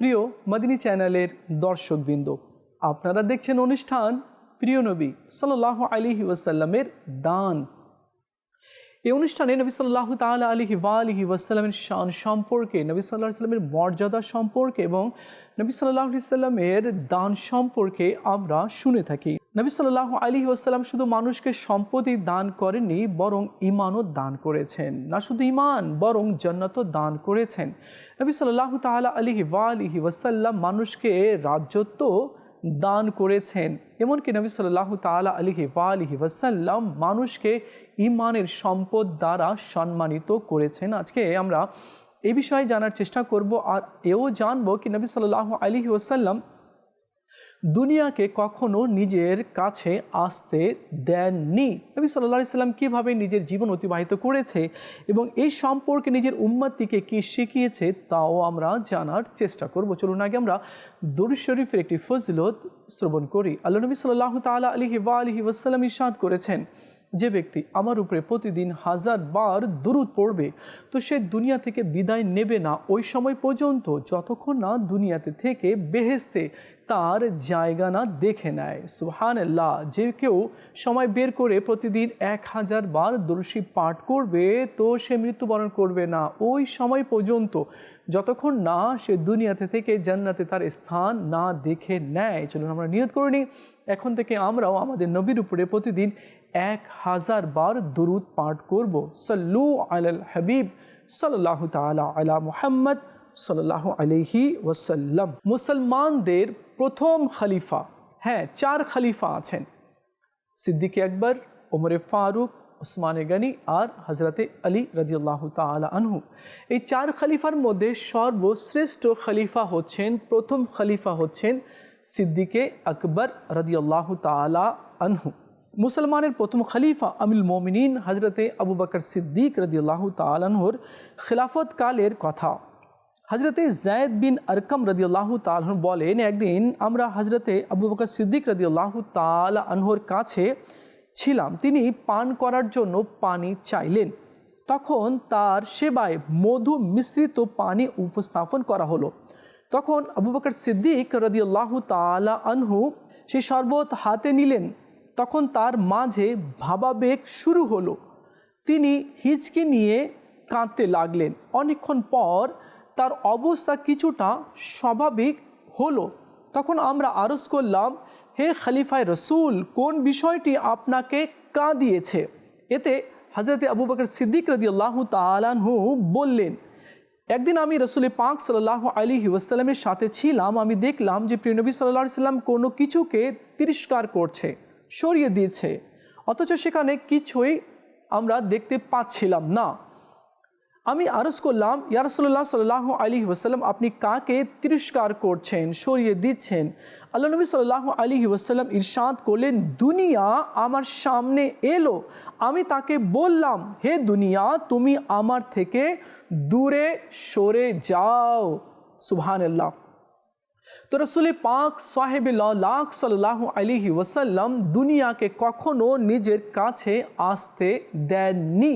প্রিয় মদিনী চ্যানেলের দর্শকবৃন্দ আপনারা দেখছেন অনুষ্ঠান প্রিয় নবী সাল্লাহ আলি ওয়াসাল্লামের দান। এই অনুষ্ঠানে নবী সাল্লাহ তাল আলিহি ওয়া আলিহি ওয়াসাল্লামের শান সম্পর্কে, নবী সাল্লাহ সাল্লামের মর্যাদা সম্পর্কে এবং নবী সাল্লাহ সাল্লামের দান সম্পর্কে আমরা শুনে থাকি। নবী সাল্লাহ আলী ওয়াসাল্লাম শুধু মানুষকে সম্পত্তি দান করেননি, বরং ইমানও দান করেছেন। না শুধু ইমান বরং জন্নতও দান করেছেন। নবী সাল্লাহ তালা আলিহি ওয়া আলিহি ওয়াসাল্লাম মানুষকে রাজ্যত্ব দান করেছেন। এমনকি নবী সাল্লাহ তালা আলিহি ওয়া আলিহি ওয়াসাল্লাম মানুষকে ইমানের সম্পদ দ্বারা সম্মানিত করেছেন। আজকে আমরা এ বিষয়ে জানার চেষ্টা করব আর এও জানব কি নবী সাল্লাহ আলিহি ওয়াসাল্লাম দুনিয়াকে কখনো নিজের কাছে আসতে দেননি। নবী সাল্লাহ সাল্লাম কীভাবে নিজের জীবন অতিবাহিত করেছে এবং এই সম্পর্কে নিজের উম্মাতিকে কী শিখিয়েছে, তাও আমরা জানার চেষ্টা করব। চলুন আগে আমরা দরু শরীফের একটি ফজলত শ্রবণ করি। আল্লাহ নবী সাল্লাহ তালা আলহি ওয়া আলহি ওয়াসাল্লাম ইসাদ করেছেন যে ব্যক্তি আমার উপরে প্রতিদিন হাজার বার দূরত পড়বে, তো সে দুনিয়া থেকে বিদায় নেবে না ওই সময় পর্যন্ত যতক্ষণ না দুনিয়াতে থেকে বেহেস্তে তার জায়গা না দেখে নেয়। সুহান আল্লাহ যে কেউ সময় বের করে প্রতিদিন এক হাজার বার দর্শী পাঠ করবে, তো সে মৃত্যুবরণ করবে না। ওই সময় পর্যন্ত যতক্ষণ না সে দুনিয়াতে থেকে জান্নাতে তার স্থান না দেখে নেয়। চলুন আমরা নিয়ত নিই, এখন থেকে আমরাও আমাদের নবীর উপরে প্রতিদিন এক হাজার বার দরুদ পাঠ করব সল্লু আল হাবিব সাল্লাহ তালা আলা মুহাম্মদ সাল্লাহ আলহি ওয়াসাল্লাম মুসলমানদের প্রথম খলিফা হ্যাঁ চার খলিফা আছেন সিদ্দিক আকবর ওমরে ফারুক ওসমানে গানি আর হজরতে আলী রদিয়াল্লাহ তালা আনহু এই চার খলিফার মধ্যে সর্বশ্রেষ্ঠ খলিফা হচ্ছেন প্রথম খলিফা হচ্ছেন সিদ্দিকে আকবর রদিয়াল্লাহ তালা আনহু মুসলমানের প্রথম খলিফা আমিল মোমিনিন হজরতে আবু বকর সিদ্দিক রদিয়াল্লাহ তালানহর খিলাফত কালের কথা। হজরতে জায়দ বিন আরকম রদিয়াল্লাহ তালন বলেন, একদিন আমরা হজরতে আবু বকর সিদ্দিক রদিয়াল্লাহ তাল আনহর কাছে ছিলাম। তিনি পান করার জন্য পানি চাইলেন। তখন তার সেবায় মধু মিশ্রিত পানি উপস্থাপন করা হলো। তখন আবু বকর সিদ্দিক রদিয়াল্লাহ তালা আনহু সেই শরবত হাতে নিলেন। তখন তার মাঝে ভাবাবেগ শুরু হলো। তিনি হিচকি নিয়ে কাঁদতে লাগলেন। অনেকক্ষণ পর তার অবস্থা কিছুটা স্বাভাবিক হলো। তখন আমরা আরজ করলাম, হে খালিফায় রসুল, কোন বিষয়টি আপনাকে কাঁদিয়েছে? এতে হজরত আবু বকর সিদ্দিক রদি আল্লাহ তালানহু বললেন, একদিন আমি রসুল পাক সাল্লাহ আলী ওয়াসাল্লামের সাথে ছিলাম। আমি দেখলাম যে প্রিয়নবী সাল্লাহ সাল্লাম কোনো কিছুকে তিরস্কার করছে। সরিয়ে দিয়েছে। অথচ সেখানে কিছুই আমরা দেখতে পাচ্ছিলাম না। আমি আরজ করলাম ইয়ারসল্লাহ সাল্লাহ আলী ওসাল্লাম আপনি কাকে তিরস্কার করছেন, সরিয়ে দিচ্ছেন? আল্লাহ নবী সাল্লাহ আলী ওসাল্লাম ইরশাদ করলেন, দুনিয়া আমার সামনে এলো। আমি তাকে বললাম, হে দুনিয়া, তুমি আমার থেকে দূরে সরে যাও। সুবহান আল্লাহ তো রসুল পাক সাহেব লাখ সাল্লাহ আলিহি ওসাল্লাম দুনিয়াকে কখনো নিজের কাছে আসতে দেননি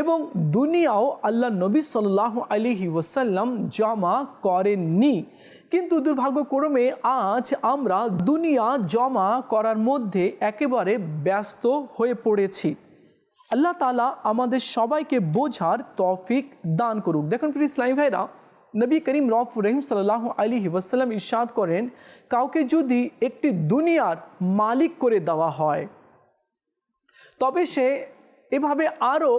এবং দুনিয়াও আল্লাহ নবী সাল্লাহ আলিহি ওসাল্লাম জমা করেননি। কিন্তু দুর্ভাগ্যক্রমে আজ আমরা দুনিয়া জমা করার মধ্যে একেবারে ব্যস্ত হয়ে পড়েছি। আল্লাহ তালা আমাদের সবাইকে বোঝার তফিক দান করুক। দেখুন প্রিয় ইসলামী ভাইরা নবী করিম রফ রহিম সাল্লাহ আলী ওয়াসাল্লাম ইরশাদ করেন, কাউকে যদি একটি দুনিয়ার মালিক করে দেওয়া হয়, তবে সে এভাবে আরও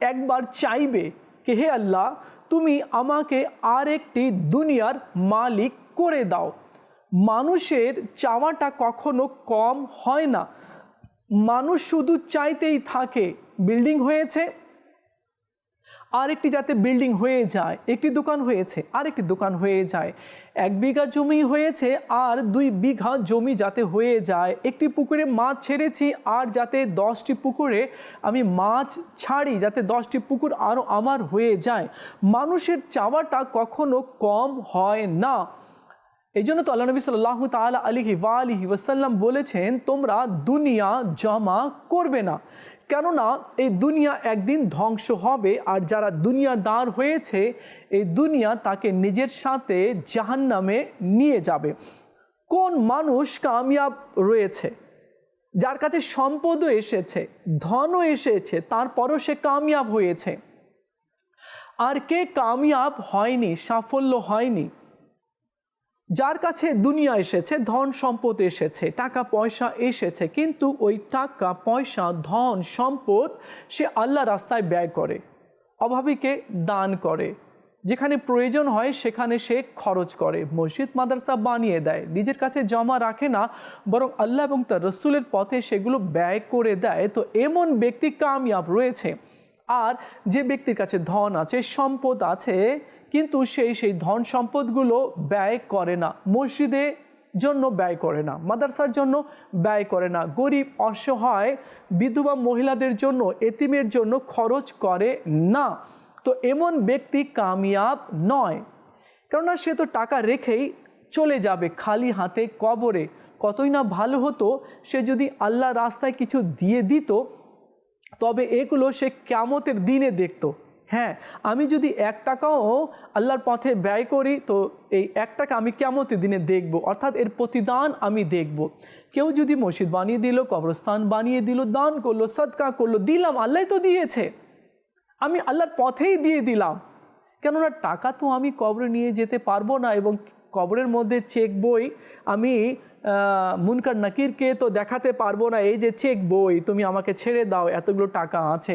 একবার চাইবে কে হে আল্লাহ, তুমি আমাকে আর একটি দুনিয়ার মালিক করে দাও। মানুষের চাওয়াটা কখনো কম হয় না। মানুষ শুধু চাইতেই থাকে, বিল্ডিং হয়েছে আরেকটি যাতে বিল্ডিং হয়ে যায়, একটি দোকান হয়েছে, আরেকটি দোকান হয়ে যায়। এক বিঘা জমি হয়েছে আর দুই বিঘা জমি যাতে হয়ে যায়। একটি পুকুরে মাছ ছেড়েছি আর যাতে দশটি পুকুরে আমি মাছ ছাড়ি, যাতে দশটি পুকুর আরও আমার হয়ে যায়। মানুষের চাওয়াটা কখনো কম হয় না। এই জন্য তো আল্লাহ নবী সাল্লাহ তালা আলিহি ওয়ালিহি ওয়াসাল্লাম বলেছেন, তোমরা দুনিয়া জমা করবে না। কেননা এই দুনিয়া একদিন ধ্বংস হবে, আর যারা দুনিয়াদার হয়েছে, এই দুনিয়া তাকে নিজের সাথে জাহান্নামে নিয়ে যাবে। কোন মানুষ কামিয়াব রয়েছে, যার কাছে সম্পদও এসেছে, ধনও এসেছে, তারপরও সে কামিয়াব হয়েছে। আর কে কামিয়াব হয়নি, সাফল্য হয়নি যার কাছে দুনিয়া এসেছে, ধন সম্পদ এসেছে, টাকা, পয়সা এসেছে, কিন্তু ওই টাকা, পয়সা, ধন, সম্পদ সে আল্লাহ রাস্তায় ব্যয় করে, অভাবীকে দান করে। যেখানে প্রয়োজন হয় সেখানে সে খরচ করে। মসজিদ, মাদ্রাসা বানিয়ে দেয়, নিজের কাছে জমা রাখে না, বরং আল্লাহ এবং তার রসুলের পথে সেগুলো ব্যয় করে দেয়। তো এমন ব্যক্তি কামিয়াব রয়েছে। আর যে ব্যক্তির কাছে ধন আছে, সম্পদ আছে কিন্তু সেই সেই ধন সম্পদগুলো ব্যয় করে না। মসজিদে জন্য ব্যয় করে না, মাদ্রাসার জন্য ব্যয় করে না। গরিব, অসহায়, বিধবা মহিলাদের জন্য, এতিমের জন্য খরচ করে না। তো এমন ব্যক্তি কামিয়াব নয়। কেননা সে তো টাকা রেখেই চলে যাবে খালি হাতে কবরে। কতই না ভালো হতো সে যদি আল্লাহ রাস্তায় কিছু দিয়ে দিত, তবে এগুলো সে ক্যামতের দিনে দেখতো। হ্যাঁ আমি যদি এক টাকাও আল্লাহর পথে ব্যয় করি, তো এই এক টাকা আমি কেমন দিনে দেখব। অর্থাৎ এর প্রতিদান আমি দেখব। কেউ যদি মসজিদ বানিয়ে দিল, কবরস্থান বানিয়ে দিল, দান করল সৎকা করল, দিলাম, আল্লাহ তো দিয়েছে। আমি আল্লাহর পথেই দিয়ে দিলাম। কেননা টাকা তো আমি কবরে নিয়ে যেতে পারব না এবং কবরের মধ্যে চেক বই আমি মুনকার নাকিরকে তো দেখাতে পারব না, এই যে চেক বই তুমি আমাকে ছেড়ে দাও, এতগুলো টাকা আছে।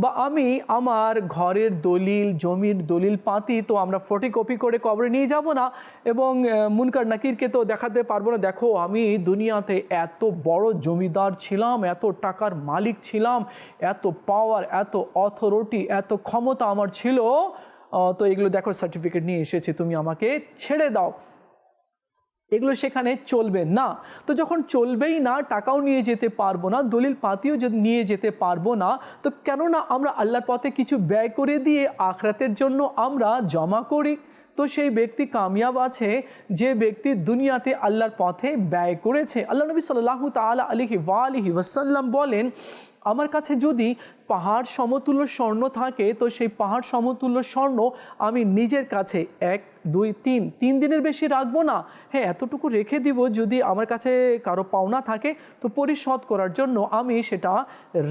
বা আমি আমার ঘরের দলিল, জমির দলিল পাতি তো আমরা ফটোকপি করে কবরে নিয়ে যাব না, এবং মুনকার নাকিরকে তো দেখাতে পারব না। দেখো, আমি দুনিয়াতে এত বড় জমিদার ছিলাম, এত টাকার মালিক ছিলাম, এত পাওয়ার এত অথরিটি এত ক্ষমতা আমার ছিল তো এগুলো দেখো সার্টিফিকেট নিয়ে এসেছে, তুমি আমাকে ছেড়ে দাও। এগুলো সেখানে চলবে না। তো যখন চলবেই না, টাকাও নিয়ে যেতে পারব না দলিল পাতিও নিয়ে যেতে পারব না, তো কেননা আমরা আল্লাহর পথে কিছু ব্যয় করে দিয়ে আখরাতের জন্য আমরা জমা করি। তো সেই ব্যক্তি কামিয়াব আছে, যে ব্যক্তি দুনিয়াতে আল্লাহর পথে ব্যয় করেছে। আল্লাহ নবী সাল্লাহ তালা আলিহি ওয়ালিহি ওয়াসাল্লাম বলেন, আমার কাছে যদি পাহাড় সমতুল্য স্বর্ণ থাকে, তো সেই পাহাড় সমতুল্য স্বর্ণ আমি নিজের কাছে এক, দুই, তিন তিন দিনের বেশি রাখব না। হ্যাঁ এতটুকু রেখে দিব যদি আমার কাছে কারও পাওনা থাকে, তো পরিশোধ করার জন্য আমি সেটা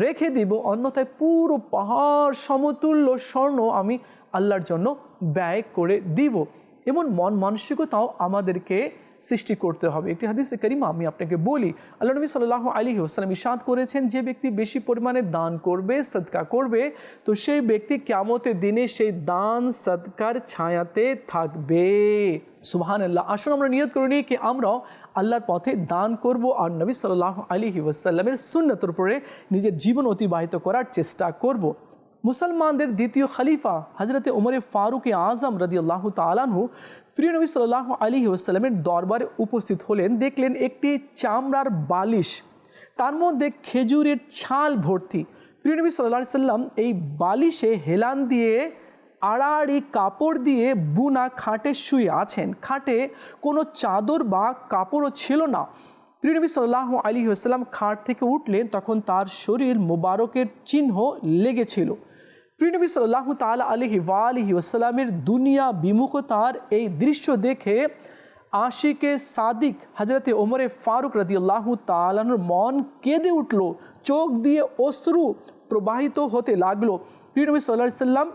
রেখে দিব। অন্যথায় পুরো পাহাড় সমতুল্য স্বর্ণ আমি আল্লাহর জন্য ব্যয় করে দিব। এমন মন মানসিকতাও আমাদেরকে সৃষ্টি করতে হবে। একটি হাদিসে করিমা আমি আপনাকে বলি, আল্লাহ নবী সাল্লাহ আলী হোসালাম ইসাদ করেছেন, যে ব্যক্তি বেশি পরিমাণে দান করবে, সদকা করবে, তো সেই ব্যক্তি কেমতের দিনে সেই দান সদকার ছায়াতে থাকবে। সুবাহান আল্লাহ আসুন আমরা নিয়ত করে নিই কি আমরাও আল্লাহর পথে দান করব আর নবী সাল্লাহ আলী ওয়াসাল্লামের সুন্নতর উপরে নিজের জীবন অতিবাহিত করার চেষ্টা করব। মুসলমানদের দ্বিতীয় খলিফা হজরতে উমরে ফারুক আজম রদি আল্লাহ তালানহু প্রিয় নবী সাল্লাহ আলী ওসাল্লামের দরবারে উপস্থিত হলেন। দেখলেন একটি চামড়ার বালিশ, তার মধ্যে খেজুরের ছাল ভর্তি। প্রিয় নবী সাল্লাহ সাল্লাম এই বালিশে হেলান দিয়ে আড়াআড়ি কাপড় দিয়ে বুনা খাটে শুয়ে আছেন। খাটে কোনো চাদর বা কাপড়ও ছিল না। প্রিয় নবী সাল্লাহ আলী আসসালাম খাট থেকে উঠলেন, তখন তার শরীর মোবারকের চিহ্ন লেগেছিল। প্রিয়নবী সাল্লাহ তালা আলহি ওয়ালিহি ওসালামের দুনিয়া বিমুখতার এই দৃশ্য দেখে আশিকে সাদিক হজরতে ওমরে ফারুক রদি আল্লাহ তালানোর মন কেঁদে উঠল, চোখ দিয়ে অশ্রু প্রবাহিত হতে লাগল। প্রিয়নবী সাল্লাহ সাল্লাম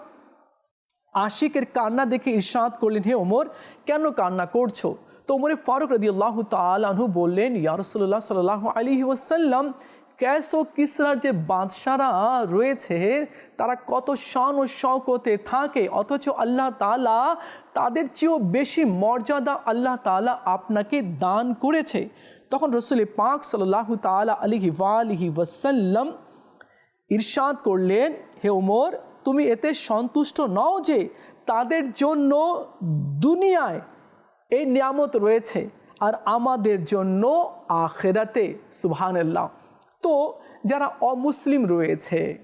আশিকের কান্না দেখে ইরশাদ করলেন, হে ওমর, কেন কান্না করছ? তো ওমরে ফারুক রদি আল্লাহ তালাহু বললেন ইয়ারসল্লাহ সাল্লাহ আলী ওসাল্লাম ক্যাশ ও কিসরার যে বাদশারা রয়েছে, তারা কত শান ও শওকতে থাকে, অথচ আল্লাহ তালা তাদের চেয়েও বেশি মর্যাদা আল্লাহ তালা আপনাকে দান করেছে। তখন রসুল পাক সাল্লাহ তালা আলিহি ওয়ালিহি ওয়াসাল্লাম ইরশাদ করলেন, হে ওমর, তুমি এতে সন্তুষ্ট নও যে তাদের জন্য দুনিয়ায় এই নিয়ামত রয়েছে, আর আমাদের জন্য আখেরাতে, সুবহানাল্লাহ। তো যারা অমুসলিম রয়েছে,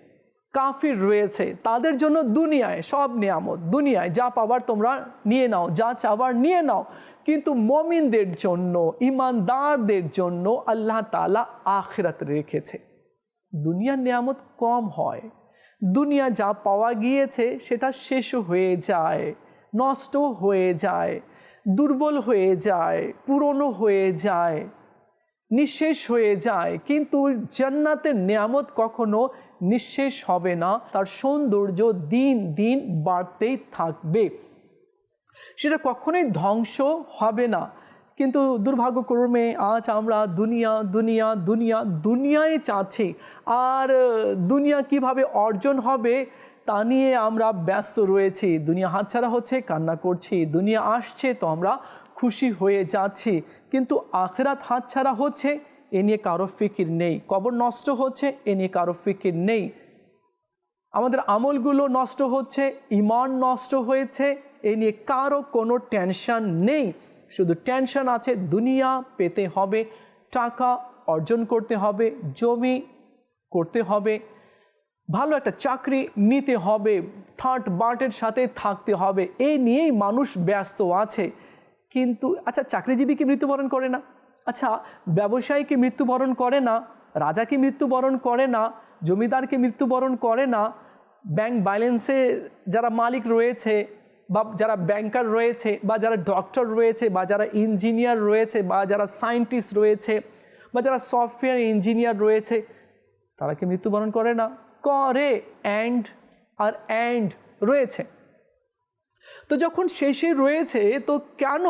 কাফির রয়েছে, তাদের জন্য দুনিয়ায় সব নিয়ামত, দুনিয়ায় যা পাবার তোমরা নিয়ে নাও, যা চাবার নিয়ে নাও। কিন্তু মমিনদের জন্য, ইমানদারদের জন্য আল্লাহ তালা আখরাত রেখেছে। দুনিয়ার নিয়ামত কম হয়। দুনিয়া যা পাওয়া গিয়েছে, সেটা শেষ হয়ে যায়, নষ্ট হয়ে যায়, দুর্বল হয়ে যায়, পুরনো হয়ে যায়। নিঃশেষ হয়ে যায়। কিন্তু জান্নাতের নিয়ামত কখনো নিঃশেষ হবে না। তার সৌন্দর্য দিন দিন বাড়তেই থাকবে। সেটা কখনোই ধ্বংস হবে না। কিন্তু দুর্ভাগ্যক্রমে আজ আমরা দুনিয়া দুনিয়া দুনিয়া, দুনিয়ায় চাচ্ছি আর দুনিয়া কীভাবে অর্জন হবে তা নিয়ে আমরা ব্যস্ত রয়েছি। দুনিয়া হাতছাড়া হচ্ছে, কান্না করছি। দুনিয়া আসছে, তো আমরা খুশি হয়ে যাচ্ছি, কিন্তু আখরাত হাতছাড়া হচ্ছে, এ নিয়ে কারও ফিকির নেই। কবর নষ্ট হচ্ছে, এ নিয়ে কারও ফিকির নেই। আমাদের আমলগুলো নষ্ট হচ্ছে ইমান নষ্ট হয়েছে, এ নিয়ে কারও কোনো টেনশন নেই। শুধু টেনশন আছে, দুনিয়া পেতে হবে, টাকা অর্জন করতে হবে, জমি করতে হবে, ভালো একটা চাকরি নিতে হবে ঠাট বাটের সাথে থাকতে হবে এই নিয়েই মানুষ ব্যস্ত আছে। কিন্তু আচ্ছা চাকরিজীবী কি মৃত্যুবরণ করে না। আচ্ছা ব্যবসায়ী কি মৃত্যুবরণ করে না রাজা কি মৃত্যুবরণ করে না জমিদার কি মৃত্যুবরণ করে না ব্যাংক ব্যালেন্সে যারা মালিক রয়েছে বা যারা ব্যাংকার রয়েছে বা যারা ডক্টর রয়েছে বা যারা ইঞ্জিনিয়ার রয়েছে বা যারা সায়েন্টিস্ট রয়েছে বা যারা সফটওয়্যার ইঞ্জিনিয়ার রয়েছে, তারা কি মৃত্যুবরণ করে না? করে অ্যান্ড আর অ্যান্ড রয়েছে। তো যখন শেষে রয়েছে, তো কেন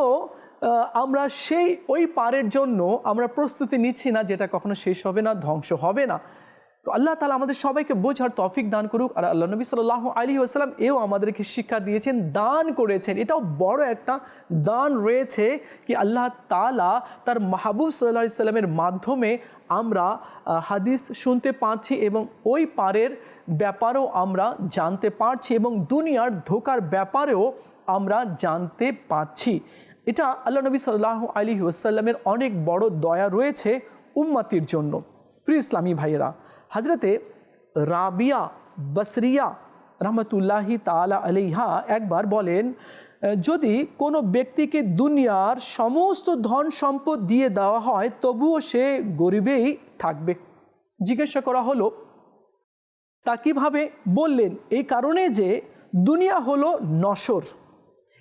আমরা সেই ওই পারের জন্য আমরা প্রস্তুতি নিচ্ছি না যেটা কখনো শেষ হবে না, ধ্বংস হবে না? তো আল্লাহ তালা আমাদের সবাইকে বোঝার তফিক দান করুক, আর আল্লাহ নবী সাল্লাহ আলী আসসালাম এও আমাদেরকে শিক্ষা দিয়েছেন, দান করেছেন। এটাও বড় একটা দান রয়েছে কি আল্লাহ তালা তার মাহবুব সাল্লাহ সাল্লামের মাধ্যমে আমরা হাদিস শুনতে পাচ্ছি এবং ওই পারের ব্যাপারেও আমরা জানতে পারছি এবং দুনিয়ার ধোকার ব্যাপারেও আমরা জানতে পাচ্ছি। এটা আল্লাহ নবী সাল্লাহ আলী ওসাল্লামের অনেক বড় দয়া রয়েছে উম্মাতির জন্য। প্রিয় ইসলামী ভাইয়েরা হজরতে রাবিয়া বসরিয়া রহমতুল্লাহি তালা আলিহা একবার বলেন, যদি কোনো ব্যক্তিকে দুনিয়ার সমস্ত ধন সম্পদ দিয়ে দেওয়া হয়, তবুও সে গরিবেই থাকবে। জিজ্ঞাসা করা হলো। তা কীভাবে বললেন? এই কারণে যে দুনিয়া হলো নশর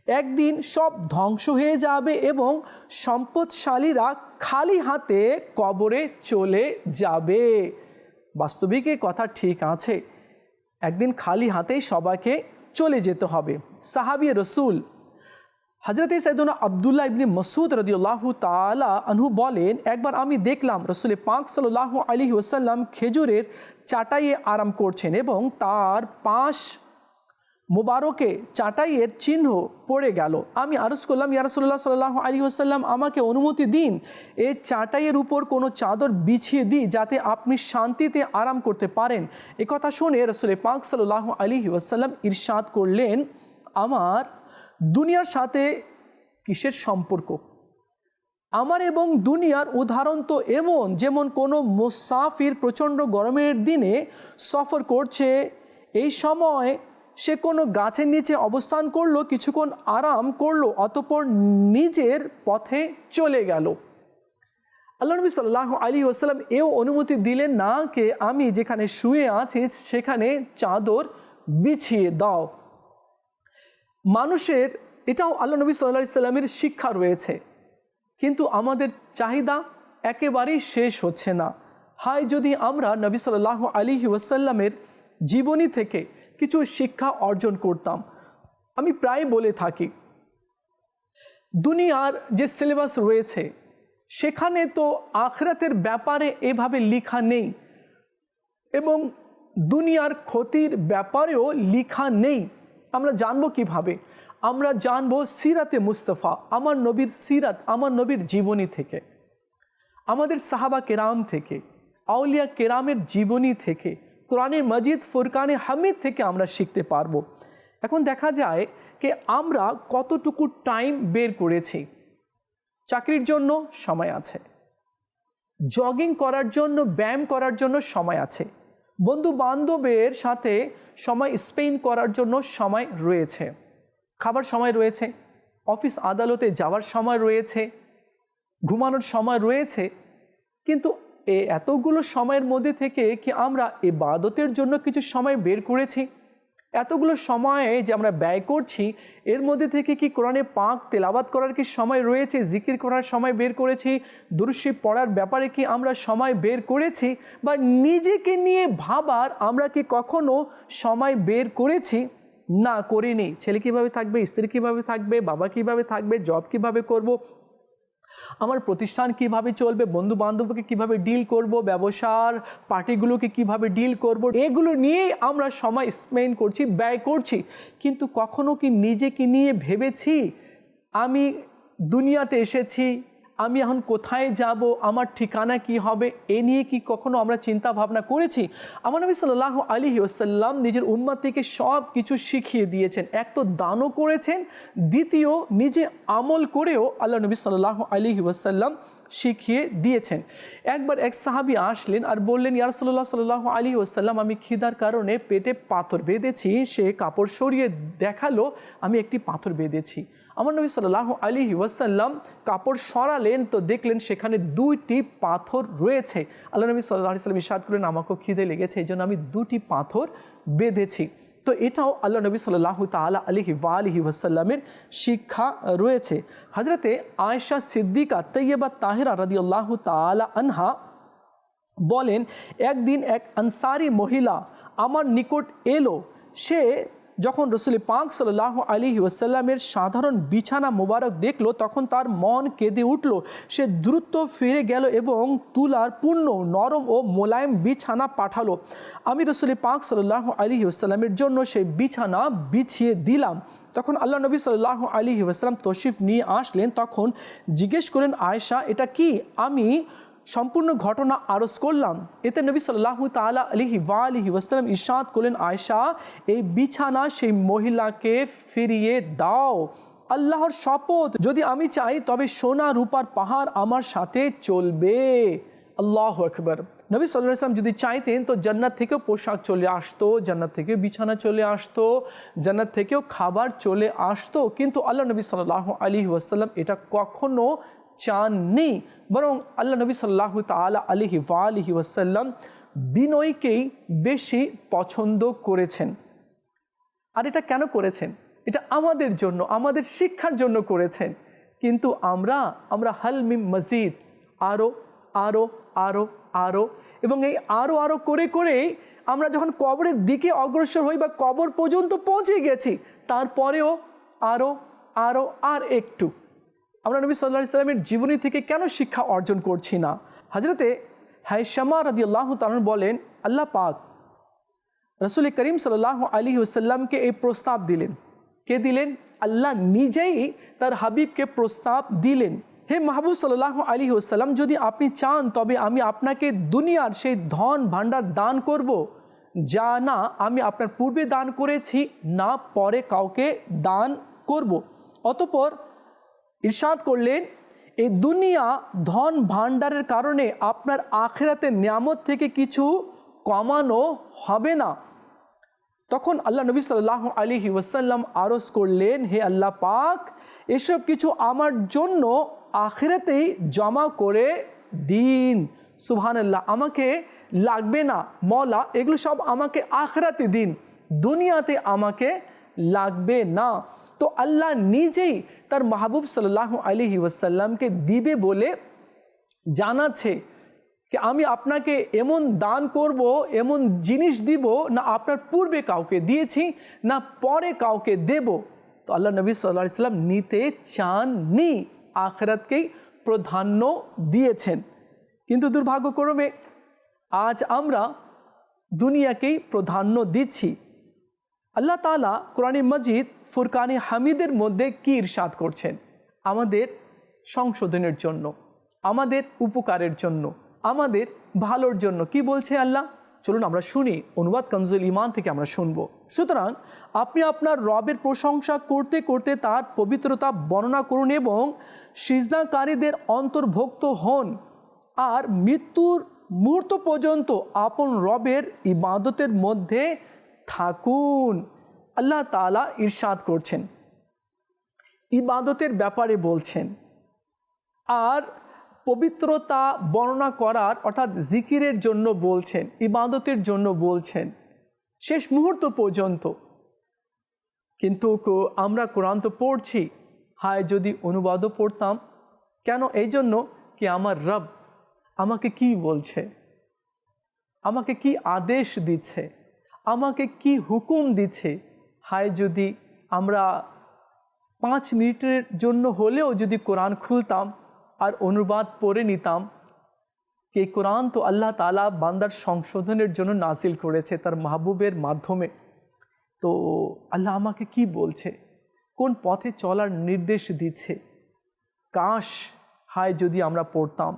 একদিন সব ধ্বংস হয়ে যাবে এবং সম্পদশালীরা খালি হাতে কবরে চলে যাবে। বাস্তবিক কথা ঠিক আছে। একদিন খালি হাতেই সবাইকে চলে যেতে হবে। সাহাবি রসুল হজরত সৈদুনা আবদুল্লাহ ইবনী মসুদ রদিউল্লাহ তালা আনহু বলেন, একবার আমি দেখলাম রসুল পাক সাল্লাহ আলী ওসাল্লাম খেজুরের চাটাইয়ে আরাম করছেন এবং তার পাশ মুবারকে চাটাইয়ের চিহ্ন পড়ে গেল। আমি আরজ করলাম ইয়ারসুল্লাহ সাল্লাহ আলী আসাল্লাম আমাকে অনুমতি দিন। এই চাটাইয়ের উপর কোনো চাদর বিছিয়ে দিই যাতে আপনি শান্তিতে আরাম করতে পারেন। এ কথা শুনে রসুল পাক সাল্লাহ আলী আসাল্লাম ইরশাদ করলেন, আমার দুনিয়ার সাথে কিসের সম্পর্ক? আমার এবং দুনিয়ার উদাহরণ তো এমন, যেমন কোনো মুসাফির প্রচণ্ড গরমের দিনে সফর করছে, এই সময় সে কোনো গাছের নিচে অবস্থান করল, কিছুক্ষণ আরাম করল, অতপর নিজের পথে চলে গেল। আল্লাহ নবী সাল্লাহ আলী ওসালাম এও অনুমতি দিলেন, না, কে আমি যেখানে শুয়ে আছি, সেখানে চাদর বিছিয়ে দাও। মানুষের, এটাও আল্লাহ নবী সাল্লাহ সাল্লামের শিক্ষা রয়েছে। কিন্তু আমাদের চাহিদা একেবারেই শেষ হচ্ছে না। হায়, যদি আমরা নবী সাল্লাহ আলী ওয়াসাল্লামের জীবনী থেকে কিছু শিক্ষা অর্জন করতাম। আমি প্রায় বলে থাকি, দুনিয়ার যে সিলেবাস রয়েছে, সেখানে তো আখরাতের ব্যাপারে এভাবে লেখা নেই এবং দুনিয়ার ক্ষতির ব্যাপারেও লেখা নেই। আমরা জানব কীভাবে? আমরা জানব সিরাতে মুস্তফা, আমার নবীর সিরাত, আমার নবীর জীবনী থেকে, আমাদের সাহাবা কেরাম থেকে, আউলিয়া কেরামের জীবনী থেকে কোরআনে মজিদ, ফুরকানে হামিদ থেকে আমরা শিখতে পারব। এখন দেখা যায় যে আমরা কতটুকু টাইম বের করেছি। চাকরির জন্য সময় আছে। জগিং করার জন্য, ব্যায়াম করার জন্য সময় আছে। বন্ধু বান্ধবের সাথে সময় স্পেন্ড করার জন্য সময় রয়েছে। খাবার সময় রয়েছে। অফিস আদালতে যাওয়ার সময় রয়েছে। ঘুমানোর সময় রয়েছে। কিন্তু এ এতগুলো সময়ের মধ্যে থেকে কি আমরা এবাদতের জন্য কিছু সময় বের করেছি? এতগুলো সময়ে যে আমরা ব্যয় করছি, এর মধ্যে থেকে কি কোরআনে পাক তেলাবাত করার কি সময় রয়েছে, জিকির করার সময় বের করেছি, দুরুশি পড়ার ব্যাপারে কি আমরা সময় বের করেছি, বা নিজেকে নিয়ে ভাবার আমরা কি কখনো সময় বের করেছি? না, করিনি। ছেলে কীভাবে থাকবে, স্ত্রী কীভাবে থাকবে, বাবা কীভাবে থাকবে, জব কীভাবে করব আমার প্রতিষ্ঠান কীভাবে চলবে বন্ধু বান্ধবকে কীভাবে ডিল করব, ব্যবসার পার্টিগুলোকে কীভাবে ডিল করব, এগুলো নিয়েই আমরা সময় স্পেন্ড করছি, ব্যয় করছি। কিন্তু কখনো কি নিজেকে নিয়ে ভেবেছি, আমি দুনিয়াতে এসেছি আমি এখন কোথায় যাব? আমার ঠিকানা কি হবে? এ নিয়ে কি কখনো আমরা চিন্তা ভাবনা করেছি? আমার নবী সাল্লাহ আলী ওসাল্লাম নিজের উম্মাতিকে সব কিছু শিখিয়ে দিয়েছেন। এক তো দানও করেছেন, দ্বিতীয় নিজে আমল করেও আল্লাহ নবী সাল্লাহ আলী ওসাল্লাম শিখিয়ে দিয়েছেন। একবার এক সাহাবি আসলেন আর বললেন ইয়ার সাল্লাহ সাল্লাহ আলী ওসাল্লাম আমি খিদার কারণে পেটে পাথর বেঁধেছি, সে কাপড় সরিয়ে দেখাল, আমি একটি পাথর বেঁধেছি। আমার নবী সাল্লাহ আলী ওয়াসাল্লাম কাপড় সরালেন, তো দেখলেন সেখানে দুইটি পাথর রয়েছে। আল্লাহ নবী সাল্লাহ সাল্লাম ইসাদ করলেন, আমাকেও খিদে লেগেছে, এই জন্য আমি দুটি পাথর বেঁধেছি। তো এটাও আল্লাহ নবী সাল্লাহ তালা আলহি আলহি ওয়াসাল্লামের শিক্ষা রয়েছে। হাজরতে আয়সা সিদ্দিকা তৈয়বা তাহিরা রাদি আল্লাহ তালা আনহা বলেন, একদিন এক আনসারি মহিলা আমার নিকট এলো, সে যখন রসুল পাক সাল্লাহ আলী ওসাল্লামের সাধারণ বিছানা মোবারক দেখল, তখন তার মন কেঁদে উঠল। সে দ্রুত ফিরে গেল এবং তুলার পূর্ণ নরম ও মোলায়েম বিছানা পাঠালো। আমি রসুল পাক সাল্লাহ আলী ওসাল্লামের জন্য সেই বিছানা বিছিয়ে দিলাম। তখন আল্লাহ নবী সাল্লাহ আলী ওসাল্লাম তশিফ নিয়ে আসলেন। তখন জিজ্ঞেস করলেন আয়সা এটা কি? আমি সম্পূর্ণ ঘটনা আরজ করলাম। এতে নবী সাল্লাহ তালা আলিহি ওয়া আলিহি ওয়াসালাম ইশাদ করলেন আয়সা এই বিছানা সেই মহিলাকে ফিরিয়ে দাও। আল্লাহর শপথ। যদি আমি চাই, তবে সোনা রূপার পাহাড় আমার সাথে চলবে। আল্লাহ আকবর। নবী সাল্লাহ ইসলাম যদি চাইতেন, তো জান্নাত থেকেও পোশাক চলে আসতো, জান্নাত থেকেও বিছানা চলে আসতো, জান্নাত থেকেও খাবার চলে আসতো। কিন্তু আল্লাহ নবী সাল্লাহ আলী ওয়াসাল্লাম এটা কখনো চাননি। বরং আল্লাহ নবী সাল্লাহ তালা আলিহি আলিহি ওয়াসাল্লাম বিনয়কেই বেশি পছন্দ করেছেন। আর এটা কেন করেছেন? এটা আমাদের জন্য, আমাদের শিক্ষার জন্য করেছেন। কিন্তু আমরা আমরা হালমিম মজিদ আরও আরও আরও আরও এবং এই আরও আরও করে করেই আমরা যখন কবরের দিকে অগ্রসর হই বা কবর পর্যন্ত পৌঁছে গেছি, তারপরেও আরও আরও আর একটু আমরা নবী সাল্লাহ ইসলামের জীবনী থেকে কেন শিক্ষা অর্জন করছি না হাজরতে হাইশামা রদি আল্লাহ তালন বলেন, আল্লাহ পাক রসুল করিম সাল্লাহ আলী হুসাল্লামকে এই প্রস্তাব দিলেন কে দিলেন আল্লাহ নিজেই তার হাবিবকে প্রস্তাব দিলেন হে মাহবুব সাল্লাহ আলী হুসাল্লাম যদি আপনি চান, তবে আমি আপনাকে দুনিয়ার সেই ধন ভাণ্ডার দান করব। যা না আমি আপনার পূর্বে দান করেছি, না পরে কাউকে দান করব। অতপর ইরশাদ করলেন এই দুনিয়া ধন ভাণ্ডারের কারণে আপনার আখেরাতের নিয়ামত থেকে কিছু কমানো হবে না। তখন আল্লাহ নবী সাল্লাহ আলী ওয়াসাল্লাম আরজ করলেন, হে আল্লাহ পাক, এসব কিছু আমার জন্য আখেরাতেই জমা করে দিন। সুবহানাল্লাহ, আমাকে লাগবে না মলা এগুলো সব আমাকে আখরাতে দিন। দুনিয়াতে আমাকে লাগবে না। তো আল্লাহ নিজেই তার মাহবুব সাল্লাহ আলি ওয়াসাল্লামকে দিবে বলে জানাচ্ছে যে আমি আপনাকে এমন দান করব, এমন জিনিস দিব না আপনার পূর্বে কাউকে দিয়েছি, না পরে কাউকে দেব। তো আল্লাহ নবী সাল্লাহ ইসলাম নিতে চাননি, আখরাতকেই প্রাধান্য দিয়েছেন। কিন্তু দুর্ভাগ্যক্রমে আজ আমরা দুনিয়াকেই প্রাধান্য দিচ্ছি। আল্লাহ তালা কোরআনী মজিদ ফুরকানি হামিদের মধ্যে কী ইরশাদ করছেন? আমাদের সংশোধনের জন্য, আমাদের উপকারের জন্য, আমাদের ভালোর জন্য কি বলছে আল্লাহ? চলুন আমরা শুনি, অনুবাদ কমজুল ইমান থেকে আমরা শুনব। সুতরাং আপনি আপনার রবের প্রশংসা করতে করতে তার পবিত্রতা বর্ণনা করুন এবং সিজনাকারীদের অন্তর্ভুক্ত হন। আর মৃত্যুর মুহূর্ত পর্যন্ত আপন রবের ইবাদতের মধ্যে থাকুন। আল্লাহ তালা ইরশাদ করছেন। ইবাদতের ব্যাপারে বলছেন। আর পবিত্রতা বর্ণনা করার অর্থাৎ জিকিরের জন্য বলছেন, ইবাদতের জন্য বলছেন, শেষ মুহূর্ত পর্যন্ত। কিন্তু আমরা কোরআন তো পড়ছি, হায় যদি অনুবাদও পড়তাম, কেন এই জন্য কি আমার রব আমাকে কি বলছে? আমাকে কি আদেশ দিচ্ছে? আমাকে কি হুকুম দিচ্ছে? হায়, যদি আমরা পাঁচ মিনিটের জন্য হলেও যদি কোরআন খুলতাম আর অনুবাদ পড়ে নিতাম, কে কোরআন তো আল্লাহ তালা বান্দার সংশোধনের জন্য নাসিল করেছে তার মাহবুবের মাধ্যমে। তো আল্লাহ আমাকে কি বলছে? কোন পথে চলার নির্দেশ দিচ্ছে? কাশ, হায়, যদি আমরা পড়তাম।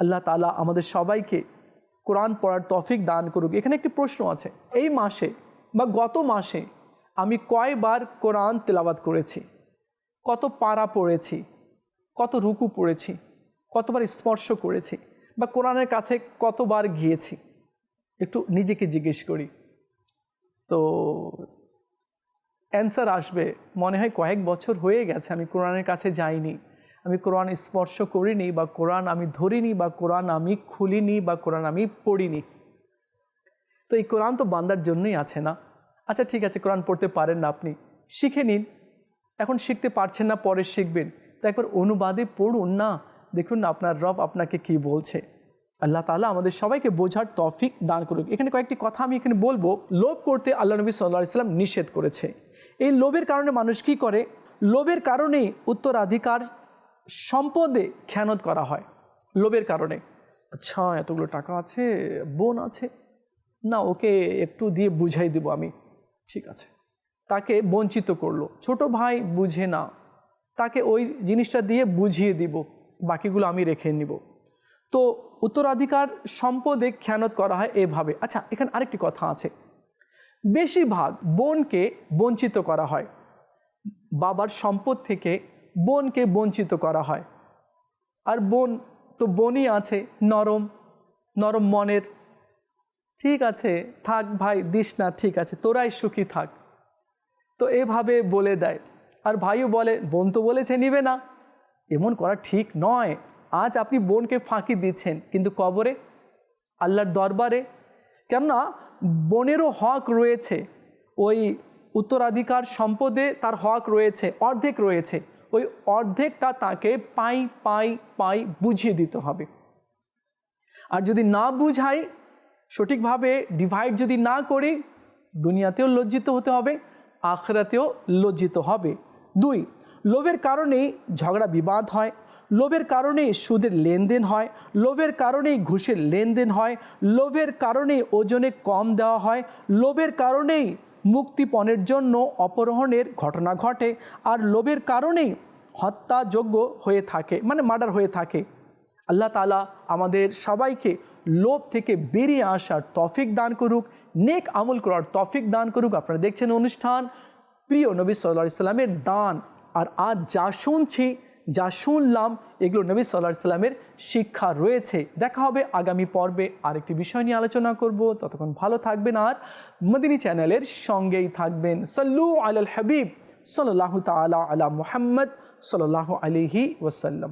আল্লাহ তালা আমাদের সবাইকে কোরআন পড়ার তফিক দান করুক। এখানে একটি প্রশ্ন আছে। এই মাসে বা গত মাসে আমি কয়বার কোরআন তেলাবাদ করেছি? কত পাড়া পড়েছি? কত রুকু পড়েছি? কতবার স্পর্শ করেছি? বা কোরআনের কাছে কতবার গিয়েছি? একটু নিজেকে জিজ্ঞেস করি। তো অ্যান্সার আসবে। মনে হয় কয়েক বছর হয়ে গেছে, আমি কোরআনের কাছে যাইনি। আমি কোরআন স্পর্শ করিনি বা কোরআন আমি ধরিনি বা কোরআন আমি খুলিনি বা কোরআন আমি পড়িনি। তো এই কোরআন তো বান্দার জন্যই আছে না? আচ্ছা ঠিক আছে, কোরআন পড়তে পারেন না আপনি। শিখে নিন। এখন শিখতে পারছেন না, পরে শিখবেন। তো একবার অনুবাদে পড়ুন না। দেখুন না আপনার রব আপনাকে কি বলছে। আল্লাহ তাআলা আমাদের সবাইকে বোঝার তফিক দান করুক। এখানে কয়েকটি কথা আমি এখানে বলব। লোভ করতে আল্লাহ নবী সাল্লাহ ইসলাম নিষেধ করেছে। এই লোভের কারণে মানুষ কি করে? লোভের কারণেই উত্তরাধিকার সম্পদে খেয়ানত করা হয় লোভের কারণে। আচ্ছা এতগুলো টাকা আছে, বোন আছে। না, ওকে একটু দিয়ে বুঝাই দেবো আমি। ঠিক আছে। তাকে বঞ্চিত করল। ছোট ভাই বুঝে না। তাকে ওই জিনিসটা দিয়ে বুঝিয়ে দিব। বাকিগুলো আমি রেখে নিব। তো উত্তরাধিকার সম্পদে খেয়ানত করা হয় এভাবে। আচ্ছা এখানে আরেকটি কথা আছে। বেশিরভাগ বোনকে বঞ্চিত করা হয়। বাবার সম্পদ থেকে বোনকে বঞ্চিত করা হয়। আর বোন তো বোনই আছে, নরম নরম মনের। ঠিক আছে, থাক ভাই, দিস না, ঠিক আছে, তোরাই সুখী থাক। তো এভাবে বলে দেয়। আর ভাইও বলে, বোন তো বলেছে, নিবে না। এমন করা ঠিক নয়। আজ আপনি বোনকে ফাঁকি দিচ্ছেন, কিন্তু কবরে, আল্লাহর দরবারে। কেননা, বোনেরও হক রয়েছে। ওই উত্তরাধিকার সম্পদে তার হক রয়েছে, অর্ধেক রয়েছে। ওই অর্ধেকটা তাকে পাই পাই পাই বুঝিয়ে দিতে হবে। আর যদি না বুঝাই, সঠিকভাবে ডিভাইড যদি না করি, দুনিয়াতেও লজ্জিত হতে হবে, আখরাতেও লজ্জিত হবে। দুই, লোভের কারণেই ঝগড়া বিবাদ হয়, লোভের কারণেই সুদের লেনদেন হয়, লোভের কারণেই ঘুষের লেনদেন হয়, লোভের কারণেই ওজনে কম দেওয়া হয়, লোভের কারণেই মুক্তিপণের জন্য অপহরণের ঘটনা ঘটে আর লোভের কারণেই হত্যাযোগ্য হয়ে থাকে মানে মার্ডার হয়ে থাকে। আল্লাহ তালা আমাদের সবাইকে লোভ থেকে বেরিয়ে আসার তফিক দান করুক, নেক আমল করার তফিক দান করুক। আপনারা দেখছেন অনুষ্ঠান, প্রিয় নবী সাল্লা ইসলামের দান। আর আজ যা শুনছি, যা শুনলাম এগুলো নবী সাল্লাহ সাল্লামের শিক্ষা রয়েছে। দেখা হবে আগামী পর্বে আরেকটি বিষয় নিয়ে আলোচনা করব। ততক্ষণ ভালো থাকবেন আর মদিনী চ্যানেলের সঙ্গেই থাকবেন। সল্লু আল হাবিব সাল্লাহ তালা আলা মুহাম্মদ সাল্লাহ আলিহি ওসাল্লাম